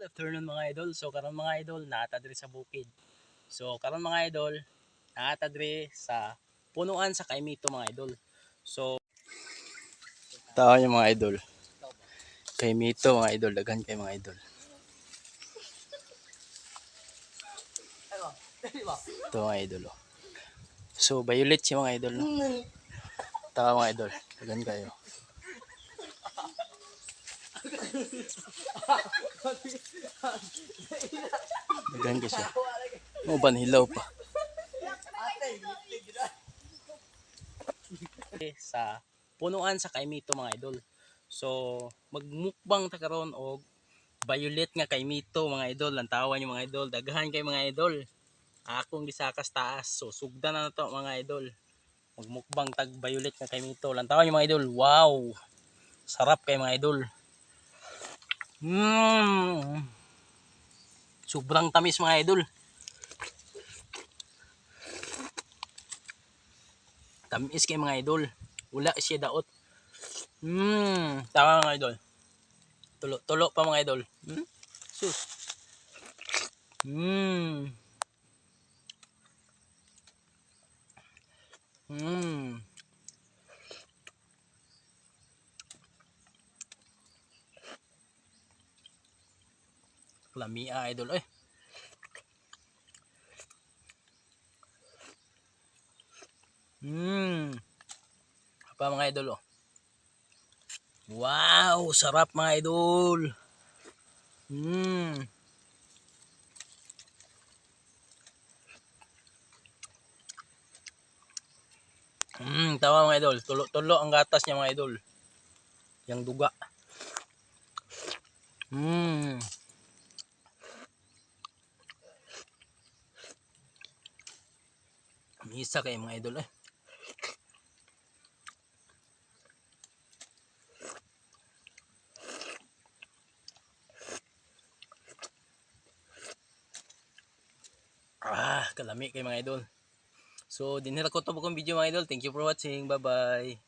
Afternoon mga idol. So karon mga idol, naata diri sa bukid. So karon mga idol, naata diri sa punuan sa Kaimito mga idol. So tao yung mga idol. Kaimito mga idol, daghan kay mga idol. Ito mga idol. oh. So violet si mga idol. No? Tao mga idol, daghan kayo. Daghan ka siya. Mo banhilaw pa. sa punuan sa Kaimito mga idol. So magmukbang ta karon og violet nga Kaimito mga idol. Ang tawan yung mga idol. Daghan kay mga idol. Akong gisakas taas. So sugdan na na to mga idol. Magmukbang tag violet nga Kaimito. Ang tawan yung mga idol. Wow! Sarap kay mga idol. Mmm. Sobrang tamis mga idol. Tamis kay mga idol. Wala siya daot. Mmm. Tama mga idol. Tulo, tulo pa mga idol. Hmm? Sus. Mmm. Mmm. Lamia idol. Eh. Mmm. Apa mga idol oh. Wow, sarap mga idol. Mmm. Mmm, tawa mga idol. Tulo-tulo ang gatas niya mga idol. Yang duga. Mmm. Misa kayo mga idol eh. Ah, kalami kay mga idol. So, dinhira ko to po kong video mga idol. Thank you for watching. Bye-bye.